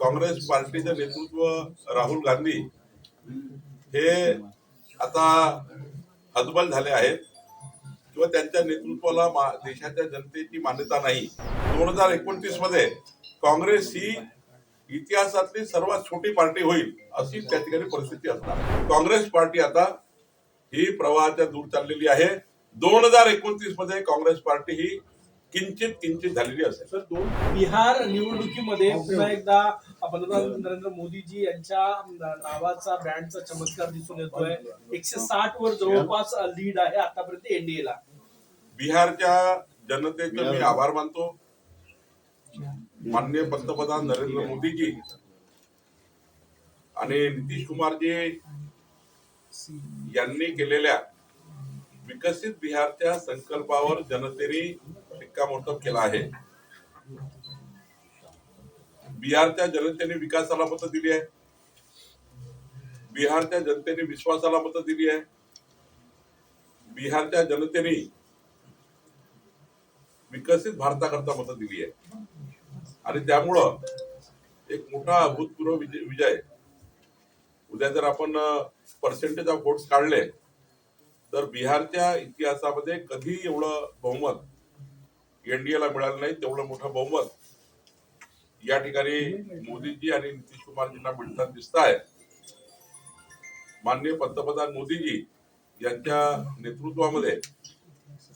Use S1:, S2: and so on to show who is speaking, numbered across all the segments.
S1: काँग्रेस पार्टीचं नेतृत्व राहुल गांधी हे आता हतबल झाले आहेत किंवा त्यांच्या नेतृत्वाला मा- देशाच्या जनतेची मान्यता नाही. दोन हजार एकोणतीसमध्ये काँग्रेस ही इतिहासातली सर्वात छोटी पार्टी होईल अशी त्या ठिकाणी परिस्थिती असणार. काँग्रेस पार्टी आता ही प्रवाहाच्या दूर चाललेली आहे. दोन हजार एकोणतीसमध्ये काँग्रेस पार्टी ही किंचित किंचित झालेली असेल.
S2: सर दोन बिहार निवडणुकीमध्ये पुन्हा एकदा पंतप्रधान नरेंद्र मोदीजी यांच्या नावाचा ब्रँडचा चमत्कार दिसून येतोय. एकशे साठ वर जवळपास लीड आहे आतापर्यंत एनडीएला
S1: बिहारच्या जनतेचे मी आभार मानतो. माननीय पंतप्रधान नरेंद्र मोदीजी आणि नितीश कुमारजी यांनी केलेल्या विकसित बिहारच्या संकल्पावर जनतेने शिक्कामोर्तब केला आहे. बिहारच्या जनतेने विकासाला मत दिली आहे. बिहारच्या जनतेने विश्वासाला मत दिली आहे. बिहारच्या जनतेने विकसित भारताकरता मत दिली आहे. आणि त्यामुळं एक मोठा अभूतपूर्व विजय विजय उद्या जर आपण पर्सेंटेज ऑफ वोट्स काढले तर बिहारच्या इतिहासामध्ये कधी एवढं बहुमत एनडीएला मिळालं नाही तेवढं मोठं बहुमत. या ठिकाणी मोदीजी आणि नितीश कुमारजींना मिळताना दिसत आहे माननीय पंतप्रधान मोदीजी यांच्या नेतृत्वामध्ये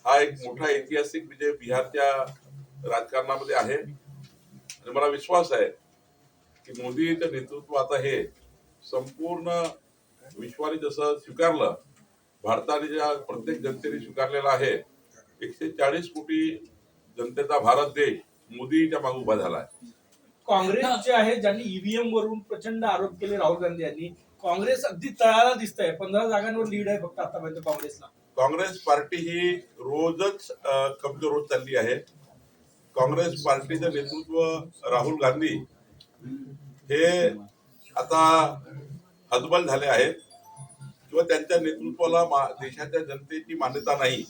S1: हा एक मोठा ऐतिहासिक विजय बिहारच्या राजकारणामध्ये आहे. आणि मला विश्वास आहे की मोदीचं नेतृत्व आता हे संपूर्ण विश्वाने जसं स्वीकारलं भारताने ज्या प्रत्येक जनतेने स्वीकारलेला आहे एकशे चाळीस कोटी जनतेचा भारत देश मोदीच्या मागे उभा झाला आहे
S2: काँग्रेस जे आहे ज्यांनी ईव्हीएम वरून प्रचंड आरोप केले राहुल गांधी यांनी काँग्रेस अगदी तळाला दिसत आहे पंधरा जागांवर लीड आहे फक्त आतापर्यंत काँग्रेसला.
S1: काँग्रेस पार्टी ही रोजच कमजोर होत चालली आहे. काँग्रेस पार्टीचं नेतृत्व राहुल गांधी हे आता हतबल झाले आहेत. किंवा त्यांच्या नेतृत्वाला देशाच्या जनतेची मान्यता नाही.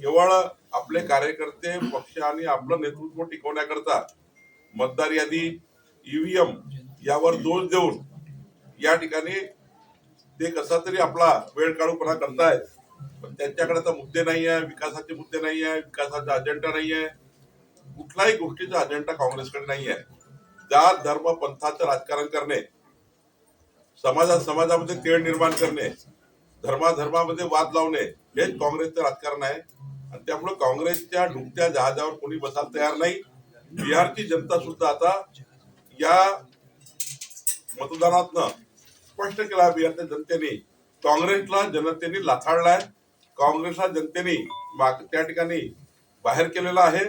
S1: केवळ आपले कार्यकर्ते पक्ष आणि आपलं नेतृत्व टिकवण्याकरता मतदार यादी ईव्हीएम यावर दोष देऊन या ठिकाणी ते कसा तरी आपला वेळ काढूपणा करतायत. पण त्यांच्याकडे आता मुद्दे नाही आहे विकासाचे मुद्दे नाही आहे विकासाचा अजेंडा नाही आहे कुठल्याही गोष्टीचा अजेंडा काँग्रेसकडे नाही आहे जात धर्म पंथाचं राजकारण करणे समाजात समाजामध्ये तेळ निर्माण करणे धर्माधर्मामध्ये वाद लावणे हेच काँग्रेसचं राजकारण आहे. आणि त्यामुळे काँग्रेसच्या डुबत्या जहाजावर कोणी बसायला तयार नाही. बिहारची जनता सुद्धा आता या मतदानातनं स्पष्ट केला बिहारच्या जनतेने. काँग्रेसला जनतेने लाथाडलाय काँग्रेसला जनतेने माग- त्या ठिकाणी बाहेर केलेला आहे.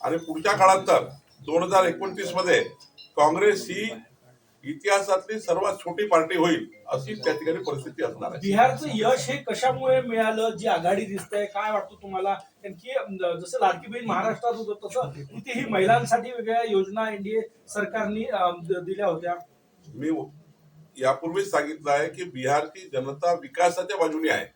S1: आणि पुढच्या काळात तर दोन हजार एकोणतीसमध्ये काँग्रेस ही इतिहासातली सर्वात छोटी पार्टी होईल अशी त्या ठिकाणी परिस्थिती असणार आहे.
S2: बिहारचं यश हे कशामुळे मिळालं? जी आघाडी दिसते काय वाटतं तुम्हाला? कारण की जसं लाडकी बहीण महाराष्ट्रात होतं तसं तिथेही महिलांसाठी वेगळ्या योजना एनडीए सरकारने दिल्या होत्या.
S1: मी यापूर्वीच सांगितलं आहे की बिहारची जनता विकासाच्या बाजूने आहे.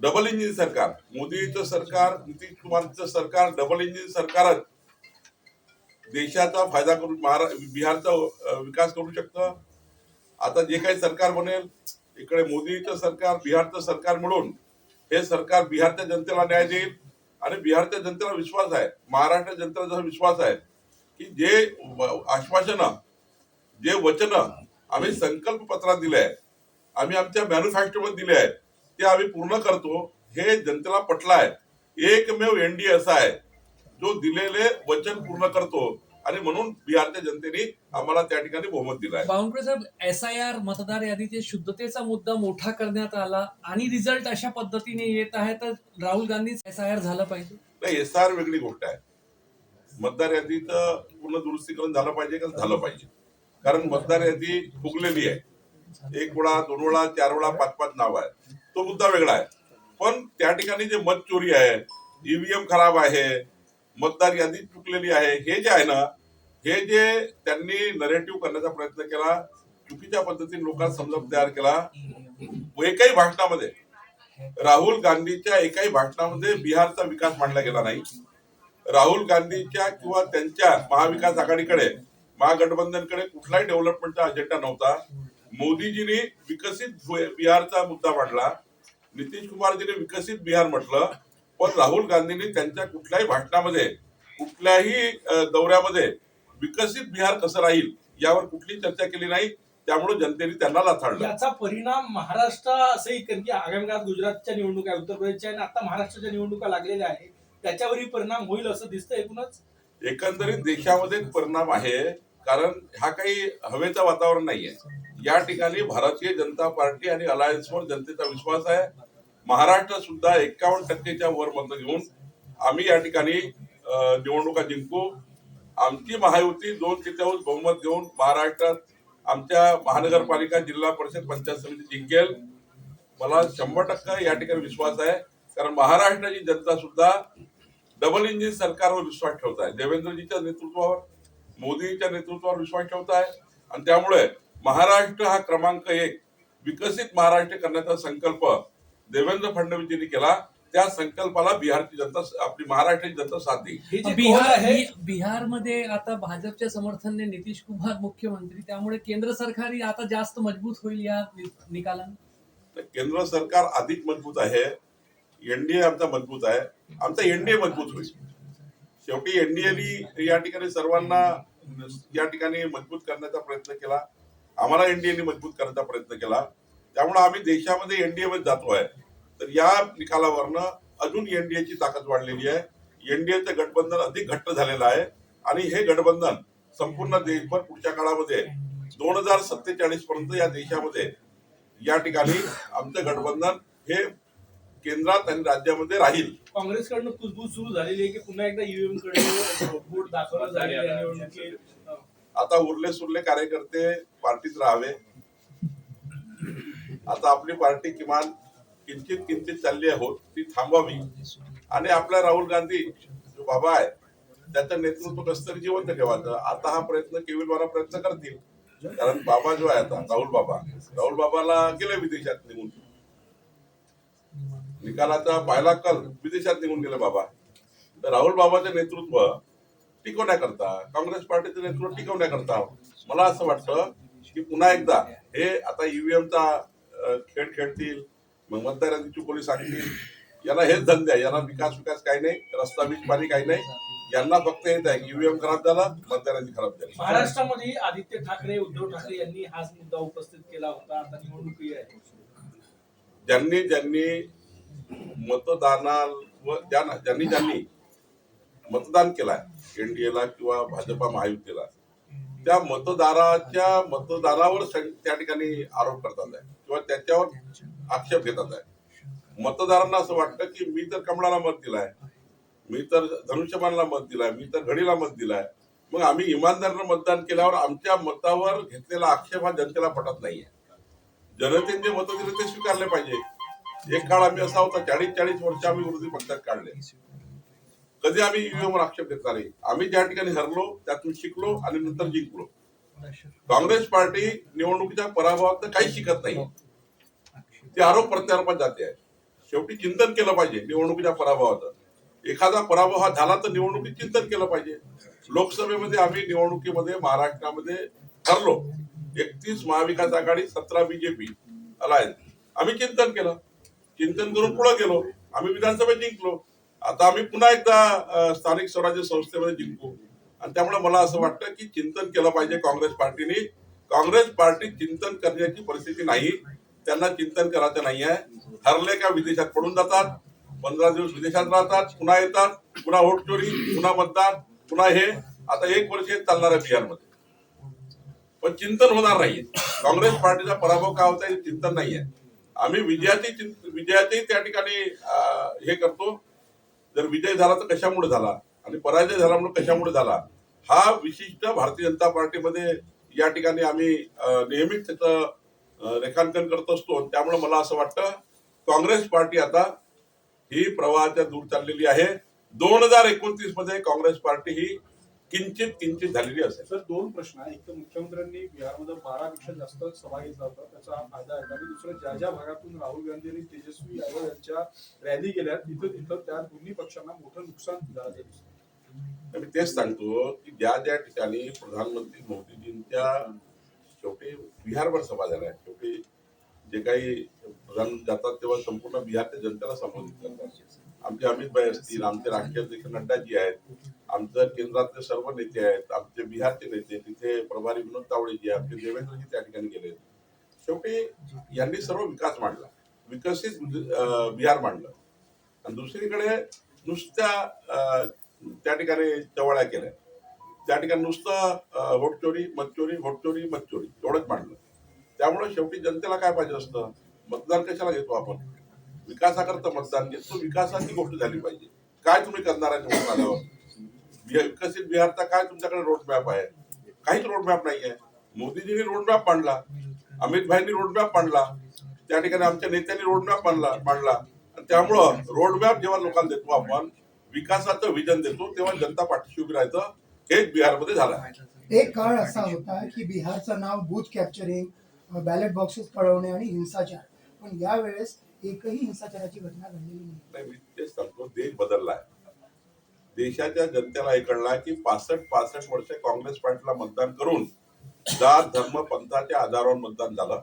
S1: डबल इंजिन सरकार मोदीचं सरकार नितीश कुमारचं सरकार डबल इंजिन सरकारच. देशाचा फायदा करून महारा बिहारचा विकास करू शकतं. आता जे काही सरकार बनेल इकडे मोदीचं सरकार बिहारचं सरकार मिळून हे सरकार बिहारच्या जनतेला न्याय देईल आणि बिहारच्या जनतेला विश्वास आहे. महाराष्ट्र जनतेला जसा विश्वास आहे की जे आश्वासन जे वचन आम्ही संकल्प पत्रात दिले आहेत आम्ही आमच्या मॅन्युफॅक्चरमध्ये दिले आहेत ते आम्ही पूर्ण करतो हे जनतेला पटलं आहे. एकमेव एनडीए असा आहे. जो दिलेले वचन पूर्ण करतो. आणि म्हणून बिहारच्या जनतेने आम्हाला त्या ठिकाणी बहुमत दिलं आहे.
S3: Bawankule saheb S I R मतदार यादीचे शुद्धतेचा मुद्दा मोठा करण्यात आला आणि रिझल्ट अशा पद्धतीने येत आहे तर Rahul Gandhi S I R झालं पाहिजे.
S1: नाही एस आर वेगळी गोष्ट आहे. मतदार यादीचं पूर्ण दुरुस्तीकरण झालं पाहिजे का झालं पाहिजे? कारण मतदार यादी फुगलेली आहे. एक वेळा दोन वेळा चार वेळा पाच पाच नाव आहे तो मुद्दा वेगळा आहे. पण त्या ठिकाणी जे मत चोरी आहे ईव्हीएम खराब आहे मतदार यादी चुकलेली आहे. हे जे आहे ना हे जे त्यांनी नरेटिव्ह करण्याचा प्रयत्न केला चुकीच्या पद्धतीने लोकांना समजा तयार केला एकाही भाषणामध्ये राहुल गांधीच्या एकाही भाषणामध्ये बिहारचा विकास मांडला गेला नाही. राहुल गांधीच्या किंवा त्यांच्या महाविकास आघाडीकडे महागठबंधनकडे कुठलाही डेव्हलपमेंटचा अजेंडा नव्हता. मोदीजींनी विकसित बिहारचा मुद्दा मांडला. नितीश कुमारजीने विकसित बिहार म्हटलं. पण राहुल गांधींनी त्यांच्या कुठल्याही भाषणामध्ये कुठल्याही दौऱ्यामध्ये विकसित बिहार कसं राहील यावर कुठली चर्चा केली नाही. त्यामुळे जनतेने त्यांना लाथाडलं
S2: याचा परिणाम महाराष्ट्र असंही कारण की आगामी काळात गुजरातच्या निवडणुका उत्तर प्रदेशच्या आणि आता महाराष्ट्राच्या निवडणुका लागलेल्या आहेत त्याच्यावरही परिणाम होईल असं दिसतं एकूणच?
S1: एकंदरीत देशामध्ये परिणाम आहे कारण हा काही हवेचं वातावरण नाहीये. या ठिकाणी भारतीय जनता पार्टी आणि अलायन्सवर जनतेचा विश्वास आहे. महाराष्ट्र सुद्धा एकावन्न टक्केच्या वर मत घेऊन आम्ही या ठिकाणी निवडणुका जिंकू. आमची महायुती दोन तृतीयांश बहुमत घेऊन महाराष्ट्रात आमच्या महानगरपालिका जिल्हा परिषद पंचायत समिती जिंकेल. मला शंभर टक्के या ठिकाणी विश्वास आहे. कारण महाराष्ट्राची जनता सुद्धा डबल इंजिन सरकारवर विश्वास ठेवत आहे. देवेंद्रजीच्या नेतृत्वावर मोदींच्या नेतृत्वावर विश्वास ठेवत आहे. आणि त्यामुळे महाराष्ट्र हा क्रमांक एक. विकसित महाराष्ट्र करण्याचा संकल्प देवेंद्र फडणवीसजींनी केला त्या संकल्पाला बिहारची जनता आपली महाराष्ट्राची जनता साथ. देईल
S2: हे
S3: बिहार बिहारमध्ये आता भाजपच्या समर्थनाने नितीश कुमार मुख्यमंत्री त्यामुळे केंद्र सरकारही आता जास्त मजबूत होईल या निकालाने?
S1: केंद्र सरकार अधिक मजबूत आहे एनडीए आमचा मजबूत आहे आमचा एनडीए मजबूत होईल. शेवटी एनडीएनी या ठिकाणी सर्वांना या ठिकाणी मजबूत करण्याचा प्रयत्न केला आम्हाला एनडीएने मजबूत करण्याचा प्रयत्न केला. त्यामुळे आम्ही देशामध्ये एनडीए मध्ये जातो आहे तर या निकालावरनं अजून एनडीएची ताकद वाढलेली आहे. एनडीएचं गठबंधन अधिक घट्ट झालेलं आहे. आणि हे गठबंधन संपूर्ण देशभर पुढच्या काळामध्ये दोन हजार सत्तेचाळीस पर्यंत या देशामध्ये या ठिकाणी आमचं गठबंधन हे केंद्रात आणि राज्यामध्ये राहील.
S2: काँग्रेसकडनं कुजबूज सुरू झालेली आहे की पुन्हा एकदा ईव्हीएमकडे निवडणुकीत? अं,
S1: आता उरले सुरले कार्यकर्ते पार्टीत राहावे. आता आपली पार्टी किमान किंचित किंचित चालली आहोत ती थांबावी. आणि आपला राहुल गांधी जो बाबा आहे त्याचं नेतृत्व कसं तरी जिवंत ठेवायचं. आता हा प्रयत्न केविलवारा प्रयत्न करतील. कारण बाबा जो आहे आता राहुल बाबा राहुल बाबाला गेले विदेशात निघून. निकालाचा पाहिला कल विदेशात निघून गेले बाबा. तर राहुल बाबाचं नेतृत्व टिकवण्याकरता काँग्रेस पार्टीचं नेतृत्व टिकवण्याकरता मला असं वाटतं की पुन्हा एकदा हे आता ईव्हीएमचा खेळ खेळतील मग मतदारांची चुकोली सांगतील. यांना हेच धंदे आहे यांना विकास विकास काही नाही रस्ता वीज पाणी काही नाही. यांना फक्त हेच आहे की ईव्हीएम खराब झाला मतदारांची खराब झाली.
S2: महाराष्ट्रामध्ये आदित्य ठाकरे उद्धव ठाकरे यांनी हाच मुद्दा उपस्थित केला होता. आता निवडणुकी आहे.
S1: ज्यांनी ज्यांनी मतदानावर ज्यांना ज्यांनी ज्यांनी मतदान केलाय एनडीएला किंवा भाजपा महायुतीला त्या मतदाराच्या मतदानावर सं- त्या ठिकाणी आरोप करतात. किंवा त्याच्यावर आक्षेप घेतात आहे. मतदारांना असं वाटतं की मी तर कमळाला मत दिलाय मी तर धनुष्यबाणला मत दिलाय मी तर घडीला मत दिलाय. मग आम्ही इमानदारीनं मतदान केल्यावर आमच्या मतावर घेतलेला आक्षेप हा जनतेला पटत नाहीये. जनतेने जे मतं दिले ते स्वीकारले पाहिजे. एक काळ आम्ही असा होता चाळीस चाळीस वर्ष आम्ही विरोधी पक्षात काढले. कधी आम्ही EVM वर आक्षेप घेतला नाही. आम्ही ज्या ठिकाणी हरलो त्यातून शिकलो आणि नंतर जिंकलो. काँग्रेस पार्टी निवडणुकीच्या पराभवात काही शिकत नाही. ते आरोप प्रत्यारोपात जाते आहे. शेवटी चिंतन केलं पाहिजे निवडणुकीच्या पराभवाचं. एखादा पराभव हा झाला तर निवडणुकीत चिंतन केलं पाहिजे. लोकसभेमध्ये आम्ही निवडणुकीमध्ये महाराष्ट्रामध्ये ठरलो. एकतीस महाविकास आघाडी सतरा बीजेपी अलायन्स आम्ही चिंतन केलं. चिंतन करून पुढे गेलो. आम्ही विधानसभेत जिंकलो. आता आम्ही पुन्हा एकदा स्थानिक स्वराज्य संस्थेमध्ये जिंकू. आणि त्यामुळे मला असं वाटतं की चिंतन केलं पाहिजे काँग्रेस पार्टीने. काँग्रेस पार्टी चिंतन करण्याची परिस्थिती नाही. त्यांना चिंतन करायचं नाही आहे ठरले का विदेशात पडून जातात? पंधरा दिवस विदेशात राहतात पुन्हा येतात पुन्हा वोट चोरी पुन्हा मतदान पुन्हा हे. आता एक वर्ष चालणार आहे बिहारमध्ये. पण चिंतन होणार नाहीये. काँग्रेस पार्टीचा पराभव का होता हे चिंतन आहे आम्ही विजयाची चिंत- त्या ठिकाणी हे करतो. जर विजय झाला तर कशामुळे झाला? आणि पराजय झाल्यामुळे कशामुळे झाला? हा विशिष्ट भारतीय जनता पार्टीमध्ये या ठिकाणी आम्ही नेहमीच त्याचं रेखांकन करत असतो. त्यामुळे मला असं वाटतं काँग्रेस पार्टी आता ही प्रवाहाच्या दूर चाललेली आहे. दोन हजार एकोणतीसमध्ये काँग्रेस पार्टी ही किंचित किंचित झालेली असेल.
S4: सर दोन प्रश्न. आहे एक तर मुख्यमंत्र्यांनी बिहारमध्ये बारापेक्षा जास्त सभा घेतला होता. त्याचा फायदा आहे. आणि दुसरं ज्या ज्या भागातून राहुल गांधी आणि तेजस्वी यादव यांच्या रॅली गेल्या तिथं तिथं त्या दोन्ही पक्षांना मोठं नुकसान झालं. आणि
S1: तर मी तेच सांगतो की ज्या ज्या ठिकाणी प्रधानमंत्री मोदीजींच्या शेवटी बिहारवर सभा झाल्या शेवटी जे काही प्रधानमंत्री जातात तेव्हा संपूर्ण बिहारच्या जनतेला संबोधित करतात. आमचे अमित भाई असतील आमचे राष्ट्रीय अध्यक्ष नड्डाजी आहेत आमचं केंद्रातले सर्व नेते आहेत आमचे बिहारचे नेते तिथे प्रभारी विनोद तावडेजी आमचे देवेंद्रजी त्या ठिकाणी गेले शेवटी यांनी सर्व विकास मांडला. विकसित बिहार मांडलं. आणि दुसरीकडे नुसत्या त्या ठिकाणी चवळ्या केल्या त्या ठिकाणी नुसतं अं, वोटचोरी मतचोरी वोटचोरी मतचोरी एवढंच मांडलं. त्यामुळे शेवटी जनतेला काय पाहिजे असतं? मतदान कशाला घेतो आपण? विकासाकरता मतदान घेतो. विकासाची गोष्ट झाली पाहिजे. काय तुम्ही करणार आहे निवडून आल्यावर? विकसित बिहारचा काय तुमच्याकडे रोडमॅप आहे? काहीच रोडमॅप नाही आहे. मोदीजींनी रोडमॅप मांडला. अमित भाईंनी रोडमॅप मांडला. त्या ठिकाणी आमच्या नेत्यांनी रोडमॅप मांडला मांडला. त्यामुळं रोडमॅप जेव्हा लोकांना देतो आपण विकासाचं विजन देतो तेव्हा जनता पाठीशी उभी राहायचं हेच बिहारमध्ये झालं. आहे
S5: एक काळ असा होता की बिहारचं नाव बूथ कॅप्चरिंग बॅलेट बॉक्सेस पळवणे आणि हिंसाचार. पण यावेळेस एकही हिंसाचाराची घटना घडलेली
S1: नाही. मी तेच सांगतो देश बदललाय. देशाच्या जनतेला हे कळला की पासष्ट पासष्ट वर्ष काँग्रेस पार्टीला मतदान करून जात धर्म पंथाच्या आधारावर मतदान झालं.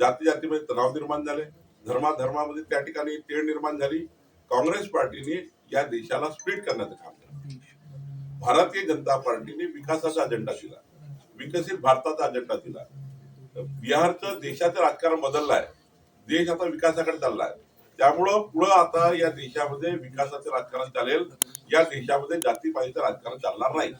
S1: जाती जातीमध्ये तणाव निर्माण झाले. धर्माधर्मामध्ये त्या ठिकाणी तेढ निर्माण झाली. काँग्रेस पार्टीने या देशाला स्प्लिट करण्याचं काम केलं भारतीय जनता पार्टीने विकासाचा अजेंडा दिला. विकसित भारताचा अजेंडा दिला. बिहारचं देशाचं राजकारण बदललं आहे देश आता विकासाकडे चाललाय. त्यामुळं पुढं आता या देशामध्ये विकासाचं राजकारण चालेल. या देशामध्ये जातीपातीचं राजकारण चालणार नाही.